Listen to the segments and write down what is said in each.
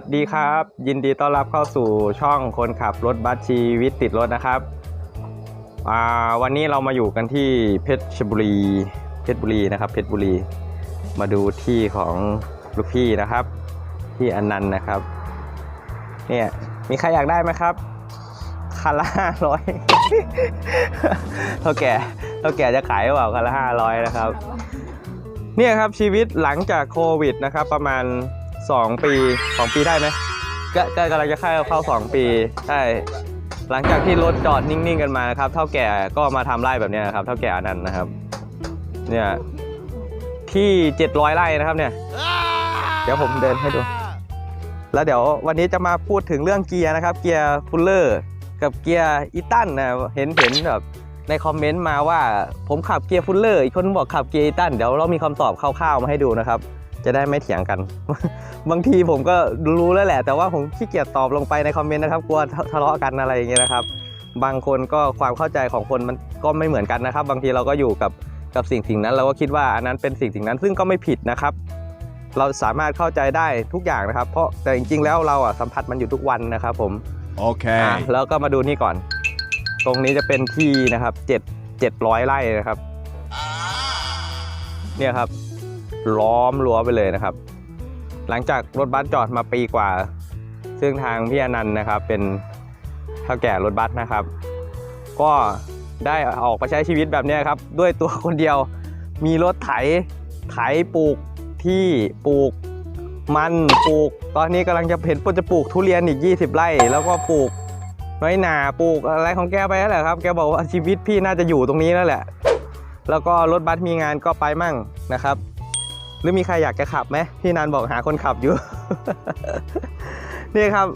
สดีครับ ยินดีต้อนรับเข้าสู่ช่องคนขับรถบัสชีวิตติดรถนะครับวันนี้เรามาอยู่กันที่เพชรบุรีเพชรบุรีนะครับเพชรบุรี มาดูที่ของลูกพี่นะครับ ที่อนันต์นะครับเนี่ยมีใครอยากได้ไหมครับคันละห้าร้อยเท่าแก่เท่าแก่จะขายหรือเปล่าคันละห้าร้อยนะครับ เนี่ยครับชีวิตหลังจากโควิดนะครับ ประมาณ 2ปี2ปีได้ไหมก็ก็กำลังจะเข้าเข้า2ปีใช่หลังจากที่รถจอดนิ่งๆกันมานะครับ เท่าแก่ก็มาทำไร่แบบนี้นะครับ เท่าแก่อนันต์นะครับ เนี่ยที่700ไร่นะครับเนี่ย เดี๋ยวผมเดินให้ดู แล้วเดี๋ยววันนี้จะมาพูดถึงเรื่องเกียร์นะครับ เกียร์ฟูลเลอร์กับเกียร์อีตันนะเห็นเห็นแบบในคอมเมนต์มาว่าผมขับเกียร์ฟูลเลอร์อีกคนบอกขับเกียร์อีตันเดี๋ยวเรามีคำตอบคร่าวๆมาให้ดูนะครับ จะได้ไม่เถียงกัน บางทีผมก็รู้แล้วแหละ แต่ว่าผมขี้เกียจตอบลงไปในคอมเมนต์นะครับกลัวทะเลาะกันอะไรอย่างเงี้ยนะครับ บางคนก็ความเข้าใจของคนมันก็ไม่เหมือนกันนะครับ บางทีเราก็อยู่กับกับสิ่งสิ่งนั้น เราก็คิดว่าอันนั้นเป็นสิ่งสิ่งนั้นซึ่งก็ไม่ผิดนะครับ เราสามารถเข้าใจได้ทุกอย่างนะครับ เพราะแต่จริงๆแล้วเราอะสัมผัสมันอยู่ทุกวันนะครับ ผม Okay. อะแล้วก็มาดูนี่ก่อน ตรงนี้จะเป็นที่นะครับเจ็ดเจ็ดร้อยไร่นะครับ เนี่ยครับ ล้อมรั้วไปเลยนะครับ หลังจากรถบัสจอดมาปีกว่า ซึ่งทางพี่อนันต์นะครับ เป็นเท่าแก่รถบัสนะครับ ก็ได้ออกไปใช้ชีวิตแบบนี้ครับ ด้วยตัวคนเดียวมีรถไถไถปลูกที่ปลูกมันปลูก ตอนนี้กำลังจะเห็นปจะปลูกทุเรียนอีก 20 ไร่ แล้วก็ปลูกน้อยหนาปลูกอะไรของแกไปแล้วแหละครับ แกบอกว่าชีวิตพี่น่าจะอยู่ตรงนี้แล้วแหละ แล้วก็รถบัสมีงานก็ไปมั่งนะครับ หรือมีใครอยากจะขับไหมพี่นันบอกหาคนขับอยู่ นี่ครับ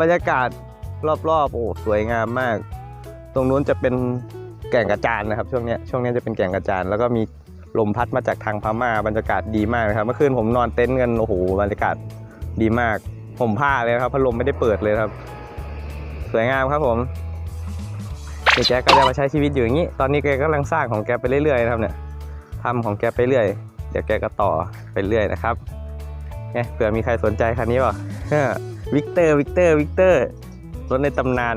บรรยากาศรอบๆโอ้สวยงามมาก ตรงนู้นจะเป็นแก่งกระจานนะครับ ช่วงเนี้ยช่วงเนี้ยจะเป็นแก่งกระจานแล้วก็มีลมพัดมาจากทางพม่าบรรยากาศดีมากนะครับ เมื่อคืนผมนอนเต็นท์กันโอ้โหบรรยากาศดีมาก ผมผ้าเลยครับพัดลมไม่ได้เปิดเลยครับ สวยงามครับผมเดี๋ยวแกก็จะมาใช้ชีวิตอยู่อย่างนี้ ตอนนี้แกกำลังสร้างของแกไปเรื่อยๆนะครับเนี่ยทำของแกไปเรื่อย เดี๋ยวแกก็ต่อไปเรื่อยนะครับเนี่ยเผื่อมีใครสนใจคันนี้ป่ะวิกเตอร์วิกเตอร์วิกเตอร์รถในตำนาน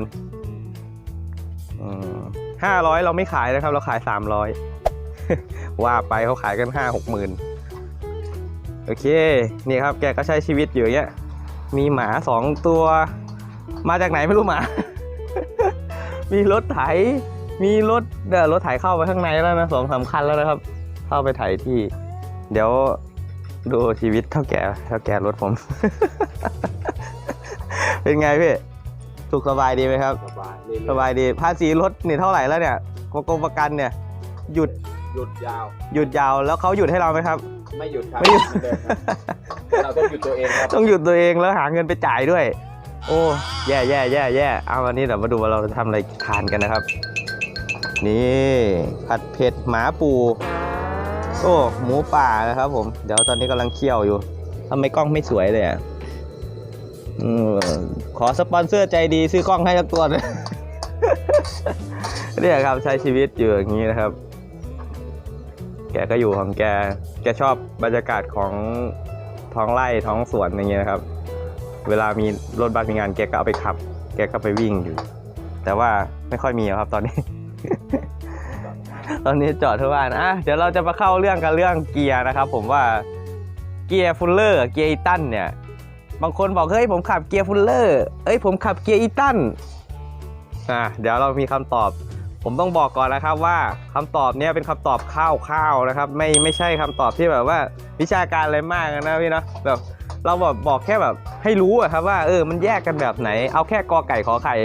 ห้าร้อยเราไม่ขายนะครับ เราขายสามร้อยว่าไปเขาขายกันห้าหกหมื่นโอเค นี่ครับแกก็ใช้ชีวิตอยู่อย่างเงี้ย มีหมาสองตัว มาจากไหนไม่รู้หมา มีรถไถ มีรถเดี๋ยวรถไถเข้าไปข้างในแล้วนะสองสามคันแล้วนะครับ เข้าไปไถที่ เดี๋ยวดูชีวิตเท่าแก่เท่าแก่รถผม เป็นไงพี่สุขสบายดีไหมครับ สบายสบายดีภาษีรถนี่เท่าไหร่แล้วเนี่ยกรมประกันเนี่ย หยุดหยุดยาว หยุดยาวแล้วเขาหยุดให้เราไหมครับ ไม่หยุดครับไม่หยุดเหมือนเดิมครับเราต้องหยุดตัวเองครับต้องหยุดตัวเองแล้วหาเงินไปจ่ายด้วย โอ้แย่แย่แย่แย่เอาวันนี้เดี๋ยวมาดูว่าเราจะทำอะไรทานกันนะครับ นี่ผัดเผ็ดหมาปู โอ้หมูป่านะครับ ผม เดี๋ยวตอนนี้กำลังเคี่ยวอยู่ทำไมกล้องไม่สวยเลยอะอขอสปอนเซอร์ใจดีซื้อกล้องให้สักตัวเลยเนี่ยครับใช้ชีวิตอยู่อย่างนี้นะครับ แกก็อยู่ของแก แกชอบบรรยากาศของท้องไร่ท้องสวนอย่างเงี้ยนะครับ เวลามีรถบัสมีงานแกก็เอาไปขับ แกก็ไปวิ่งอยู่ แต่ว่าไม่ค่อยมีครับตอนนี้ ตอนนี้จอดทุกบ้านอะเดี๋ยวเราจะมาเข้าเรื่องกันเรื่องเกียร์นะครับ ผมว่าเกียร์ฟูลเลอร์เกียร์อีตันเนี่ย บางคนบอกเฮ้ยผมขับเกียร์ฟูลเลอร์เอ้ยผมขับเกียร์อีตันอะเดี๋ยวเรามีคำตอบ ผมต้องบอกก่อนนะครับว่าคำตอบเนี้ยเป็นคำตอบคร่าวๆนะครับ ไม่ไม่ใช่คำตอบที่แบบว่าวิชาการอะไรมากนะพี่นะแบบเราแบบบอกแค่แบบให้รู้อะครับว่าเออมันแยกกันแบบไหน เอาแค่กอไก่ขอไข่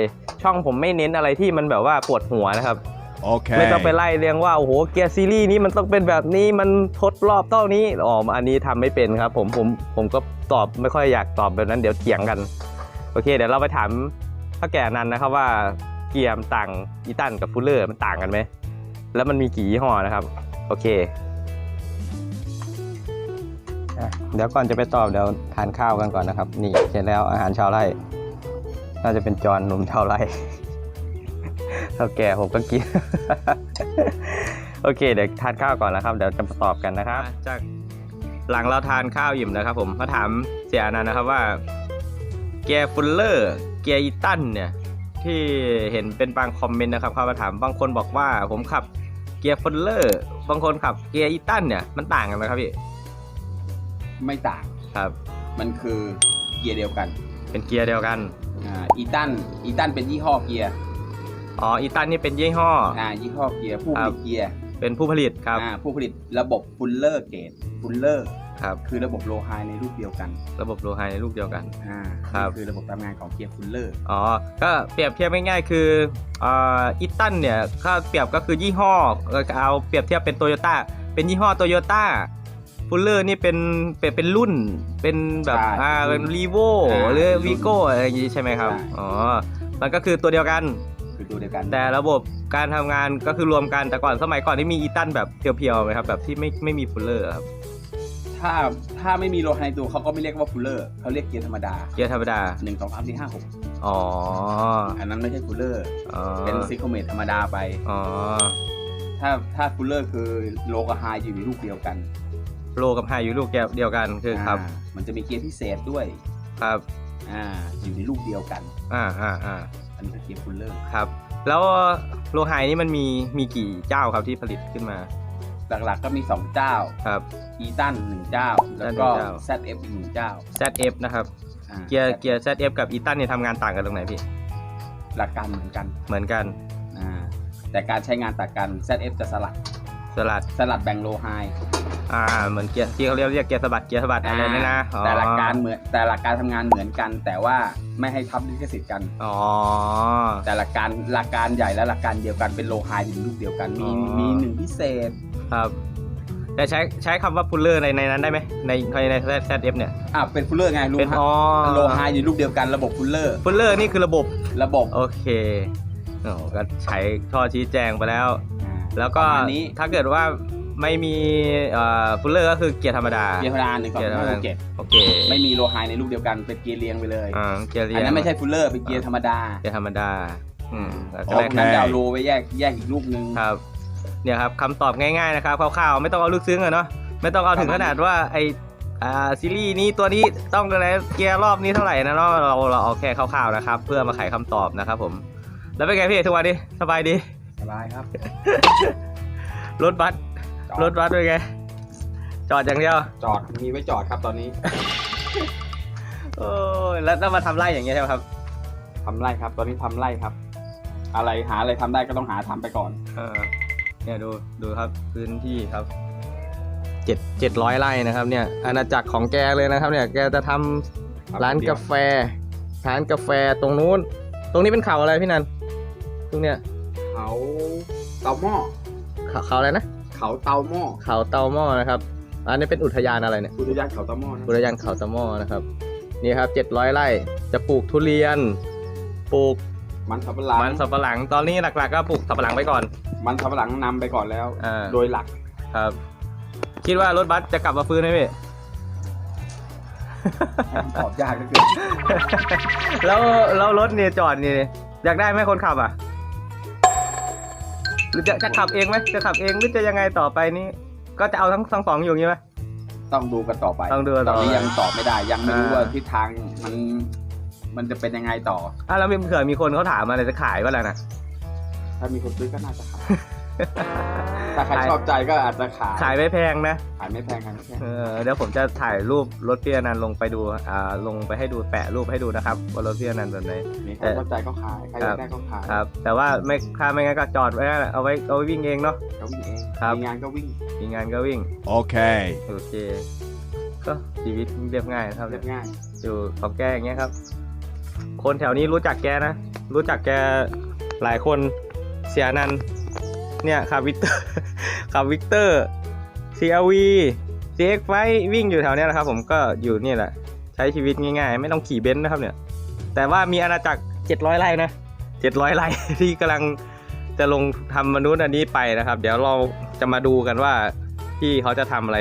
ช่องผมไม่เน้นอะไรที่มันแบบว่าปวดหัวนะครับ ไม่ต้องไป Okay. ไล่เรียงว่าโอ้โหเกียร์ซีรีส์นี้มันต้องเป็นแบบนี้มันทดรอบเท่านี้อ๋ออันนี้ทำไม่เป็นครับ ผมผมผมก็ตอบไม่ค่อยอยากตอบแบบนั้นเดี๋ยวเถียงกัน โอเค เดี๋ยวเราไปถามพ่อแก่นันนะครับว่าเกียร์มันต่างอีตันกับฟูลเลอร์มันต่างกันไหมแล้วมันมีกี่ยี่ห้อนะครับ โอเคอะเดี๋ยวก่อนจะไปตอบเดี๋ยวทานข้าวกันก่อนนะครับ นี่เสร็จแล้วอาหารชาวไร่ น่าจะเป็นจอนหนุ่มชาวไร่ เท่าแก่ผมก็กิน โอเค เดี๋ยวทานข้าวก่อนนะครับ เดี๋ยวจะมาตอบกันนะครับ จากหลังเราทานข้าวอิ่มนะครับ ผมมาถามเสียอนันต์นะครับว่า เกียร์ฟุลเลอร์เกียร์อีตันเนี่ย ที่เห็นเป็นบางคอมเมนต์นะครับเข้ามาถามบางคนบอกว่าผมขับเกียร์ฟุลเลอร์บางคนขับเกียร์อีตันเนี่ยมันต่างกันไหมครับพี่ไม่ต่างครับ มันคือเกียร์เดียวกัน เป็นเกียร์เดียวกันอ่าอีตันอีตันเป็นยี่ห้อเกียร์ อ๋ออีตันนี่เป็นยี่ห้อ อ่ายี่ห้อเกียร์ผู้ผครัลิบตเกียร์เป็นผู้ผลิตครับอ่าผู้ผลิตระบบฟุลเลอร์เกตฟุลเลอร์ครับ คือระบบโลไฮในรูปเดียวกันระบบโลไฮในลูกเดียวกัน อ่าครับ นี่คือระบบทำงานของเกียร์ฟุลเลอร์อ๋อก็เปรียบเทียบง่ายๆคืออ่าอีตันเนี่ยก็เปรียบก็คือยี่ห้อเออเอาเปรียบเทียบเป็นโตโยต้าเป็นยี่ห้อโตโยต้าฟูลเลอร์นี่เป็นเป็นเป็นรุ่นเป็นแบบอ่าเป็นรีโวหรือวีโก้อะไรอย่างงี้ใช่ไหมครับอ๋อมันก็คือตัวเดียวกันคือ ตัวเดียวกันแต่ระบบการทำงานก็คือรวมกันแต่ก่อนสมัยก่อนที่มีอีตันแบบเพียวๆไหมครับแบบที่ไม่ไม่มีฟูลเลอร์ครับถ้าถ้าไม่มีโลไฮในตัวเขาก็ไม่เรียกว่าฟูลเลอร์เขาเรียกเกียร์ธรรมดาเกียร์ธรรมดาหนึ่งสองสามสี่ห้าหกอ๋ออันนั้นไม่ใช่ฟูลเลอร์ อ๋อเป็นซิโคเมตธรรมดาไป อ๋อถ้าถ้าฟูลเลอร์คือโลกับไฮอยู่ในรูปเดียวกันโลกับไฮอยู่ลูกเดียวกันคือครับอ่ามันจะมีเกียร์พิเศษด้วย ครับ อ่าอยู่ในรูปเดียวกัน อ่าอ่าอ่า อันนี้คือเกียร์ฟูลเลอร์ครับ แล้วโลไฮนี่มันมีมีกี่เจ้าครับที่ผลิตขึ้นมา หลักๆก็มี 2 เจ้าครับ อีตันหนึ่งเจ้า แล้วก็หนึ่งเจ้า ZF อีกหนึ่งเจ้า ZF นะครับ อ่าเกียร์เกียร์ ZF กับอีตันเนี่ยทำงานต่างกันตรงไหนพี่ หลักการเหมือนกันเหมือนกันอ่าแต่การใช้งานต่างกัน ZF จะสลัดสลัดสลัดแบ่งโลไฮ อ่าเหมือนเกียร์ที่เขาเรียกเรียกเกียร์สะบัดเกียร์สะบัดอะไรนี่นะอ๋อแต่หลักการเหมือนแต่หลักการทำงานเหมือนกัน แต่ว่าไม่ให้ทับลิขสิทธิ์กัน อ๋อ แต่หลักการหลักการใหญ่และหลักการเดียวกันเป็นโลไฮอยู่ในรูปเดียวกัน มีอ๋อ มีหนึ่งพิเศษครับแต่ใช้ใช้คำว่าพุลเลอร์ในในนั้นได้ไหมในใน ZF เนี่ยอะเป็นฟูลเลอร์ไงโลเป็นไฮอ๋อโลไฮอยู่รูปเดียวกันระบบฟูลเลอร์ พุลเลอร์นี่คือระบบ ระบบโอเคโอ้ก็ใช้ท่อชี้แจงไปแล้วอ่าแล้วก็ประมาณนี้ถ้าเกิดว่า ไม่มีฟูลเลอร์ก็คือเกียร์ธรรมดา เกียร์ธรรมดาหนึ่งสองเกียร์ธรรมห้าดาหกเจ็ดโอเค ไม่มีโลไฮในรูปเดียวกันเป็นเกียร์เรียงไปเลยอ่าเกียร์เรียอันงนั้นไม่ใช่ฟูลเลอร์เป็นเกียร์ธรรมดา เกียร์ธรรมดา อืมแล้วเพก็ราะแรกนั้นได้จะเอาโลไว้แยกแยกอีกรูปนึงครับ เนี่ยครับคำตอบง่ายๆนะครับคร่าวๆไม่ต้องเอาลึกซึ้งอะเนาะไม่ต้องเอาถึงขนาดว่าไออ่าซีรีส์นี้ตัวนี้ต้องอะไรเกียร์รอบนี้เท่าไหร่นะเนาะเราเราเอาแค่คร่าวๆนะครับ เพื่อมาไขคำตอบนะครับ ผม แล้วเป็นไงพี่ทุกวันนี้สบายดีสบายครับ รถบัสจอด รถบัสเป็นไง จอดอย่างเดียว จอดมีไว้จอดครับตอนนี้โอ้ยแล้วแล้วมาทำไร่อย่างเงี้ยใช่ไหมครับ ทำไร่ครับ ตอนนี้ทำไร่ครับ อะไรหาอะไรทำได้ก็ต้องหาทำไปก่อน เออเนี่ยดูดูครับพื้นที่ครับเจ็ดเจ็ดร้อยไร่นะครับ เนี่ยอาณาจักรของแกเลยนะครับ เนี่ยแกจะทำร้านกาแฟร้านกาแฟตรงนู้น ตรงนี้เป็นเขาอะไรพี่นันตรงเนี้ยเขาเตาหม้อเขาเขาอะไรนะ เขาเตาหม้อเขาเตาหม้อนะครับอันนี้เป็นอุทยานอะไรเนี่ยอุทยานเขาเตาหม้อนะอุทยานเขาเตาหม้อนะครับนี่ครับเจ็ดร้อยไร่จะปลูกทุเรียน ปลูกมันสับปะหลังมันสับปะหลังตอนนี้หลักๆก็ปลูกสับปะหลังไปก่อน มันสับปะหลังนำไปก่อนแล้วอ่าโดยหลักครับ คิดว่ารถบัสจะกลับมาฟื้นไหมพี่ตอบยากเหลือเกินแล้วแล้วรถเนี่ยจอดนี่อยากได้ไหมคนขับอะ หรือจะจะขับเองไหมจะขับเองหรือจะยังไงต่อไปนี้ก็จะเอาทั้งทั้งสองอยู่อย่างนี้ไหมต้องดูกันต่อไปต้องดูกันตต่ออนไป นี้ยังตอบไม่ได้ ยังไม่รู้อ่าว่าทิศทางมันมันจะเป็นยังไงต่อ อะแล้วมีเผื่อมีคนเขาถามมาเลยจะขายว่าแล้วนะ ถ้ามีคนซื้อก็น่าจะขาย ถ้าใครชอบใจก็อาจจะขายขายไม่แพงนะ ขายไม่แพงขายไม่แพงเออเดี๋ยวผมจะถ่ายรูปรถพี่อนันต์ลงไปดูอ่าลงไปให้ดูแปะรูปให้ดูนะครับว่ารถพี่อนันต์แบบไหนมีใครชอบใจก็ขายใครอยากได้ก็ขายครับ แต่ว่าไม่ถ้าไม่งั้นก็จอดไว้นั่นแหละเอาไว้เอาไว้วิ่งเองเนาะก็วิ่งเองครับมีงานก็วิ่งมีงานก็วิ่ง Okay. โอเคก็ชีวิตเรียบง่ายนะครับเรียบง่ายอยู่ของแกอย่างเงี้ยครับ คนแถวนี้รู้จักแกนะรู้จักแกหลายคนเสียนันท์ เนี่ยขับวิกเตอร์ขับวิกเตอร์ CRV CX ไฟวิ่งอยู่แถวเนี้ยนะครับ ผมก็อยู่นี่แหละ ใช้ชีวิตง่ายๆ ไม่ต้องขี่เบนซ์นะครับเนี่ย แต่ว่ามีอาณาจักร 700ไร่นะ700ไร่ที่กำลังจะลงทำมนุษย์อันนี้ไปนะครับ เดี๋ยวเราจะมาดูกันว่าที่เขาจะทำอะไร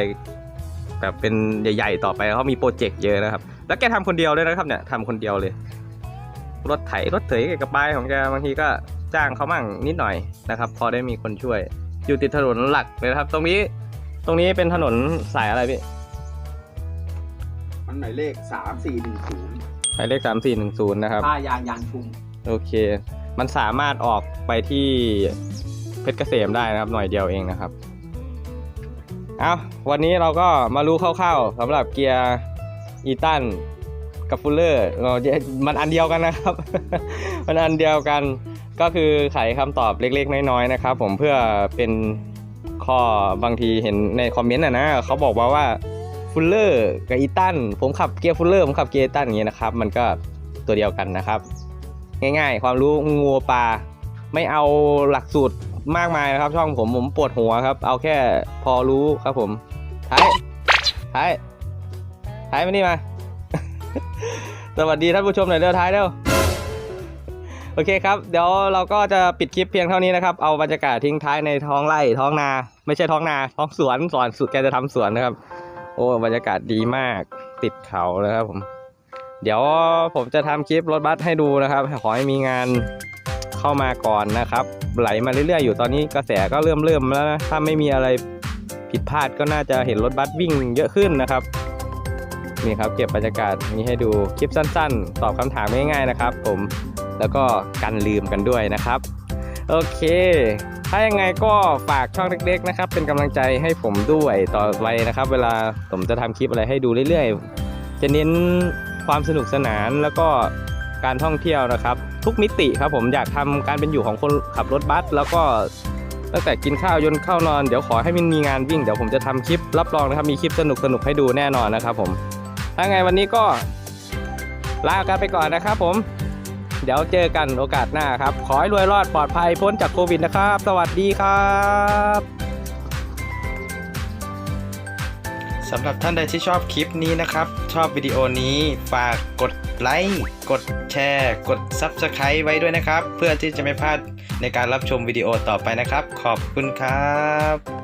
แบบเป็นใหญ่ๆต่อไปเขามีโปรเจกต์เยอะนะครับ แล้วแกทำคนเดียวด้วยนะครับเนี่ยทำคนเดียวเลย รถไถรถเถยกับปายของแกบางทีก็ จ้างเขามั่งนิดหน่อยนะครับ พอได้มีคนช่วย อยู่ติดถนนหลักเลยนะครับ ตรงนี้ตรงนี้เป็นถนนสายอะไรพี่มันหมายเลขสามสี่หนึ่งศูนย์หมายเลขสามสี่หนึ่งศูนย์นะครับท่ายางยางชุมโอเค มันสามารถออกไปที่เพชรเกษมได้นะครับ หน่อยเดียวเองนะครับเอาวันนี้เราก็มารู้คร่าวๆสำหรับเกียร์อีตันกับฟูลเลอร์เรามันอันเดียวกันนะครับ มันอันเดียวกัน ก็คือไขคำตอบเล็กๆ น้อยๆนะครับ ผมเพื่อเป็นข้อบางทีเห็นในคอมเมนต์นะนะเขาบอกว่าว่าฟูลเลอร์กับอีตันผมขับเกียร์ฟูลเลอร์ผมขับเกียร์อีตันอย่างเงี้ยนะครับ มันก็ตัวเดียวกันนะครับ ง่ายๆ ความรู้งูปลาไม่เอาหลักสูตรมากมายนะครับ ช่องผมผมปวดหัวครับ เอาแค่พอรู้ครับผมท้ายท้ายท้ายมานี่มา สวัสดีท่านผู้ชมหน่อยเร็วท้ายเร็ว โอเคครับ เดี๋ยวเราก็จะปิดคลิปเพียงเท่านี้นะครับ เอาบรรยากาศทิ้งท้ายในท้องไร่ท้องนา ไม่ใช่ท้องนา ท้องสวนสวนสุดแกจะทำสวนนะครับ โอ้บรรยากาศดีมากติดเขาเลยครับผม เดี๋ยวผมจะทำคลิปรถบัสให้ดูนะครับ ขอให้มีงานเข้ามาก่อนนะครับ ไหลมาเรื่อยๆอยู่ตอนนี้กระแสก็เริ่มเริ่มแล้วนะถ้าไม่มีอะไรผิดพลาดก็น่าจะเห็นรถบัสวิ่งเยอะขึ้นนะครับนี่ครับเก็บบรรยากาศนี้ให้ดูคลิปสั้น ๆ ตอบคำถามง่ายๆนะครับ ผม แล้วก็กันลืมกันด้วยนะครับ โอเค ถ้ายังไงก็ฝากช่องเล็กๆนะครับ เป็นกำลังใจให้ผมด้วยต่อไปนะครับ เวลาผมจะทำคลิปอะไรให้ดูเรื่อยๆ จะเน้นความสนุกสนานแล้วก็การท่องเที่ยวนะครับ ทุกมิติครับผมอยากทำการเป็นอยู่ของคนขับรถบัสแล้วก็ตั้งแต่กินข้าวยนเข้านอนเดี๋ยวขอให้มันมีงานวิ่งเดี๋ยวผมจะทำคลิปรับรองนะครับมีคลิปสนุกสนุกให้ดูแน่นอนนะครับผมถ้าไงวันนี้ก็ลากันไปก่อนนะครับผม เดี๋ยวเจอกันโอกาสหน้าครับ ขอให้รวยรอดปลอดภัยพ้นจากโควิดนะครับ สวัสดีครับสำหรับท่านใดที่ชอบคลิปนี้นะครับ ชอบวิดีโอนี้ฝากกดไลค์กดแชร์ กด Subscribe ไว้ด้วยนะครับ เพื่อที่จะไม่พลาดในการรับชมวิดีโอต่อไปนะครับ ขอบคุณครับ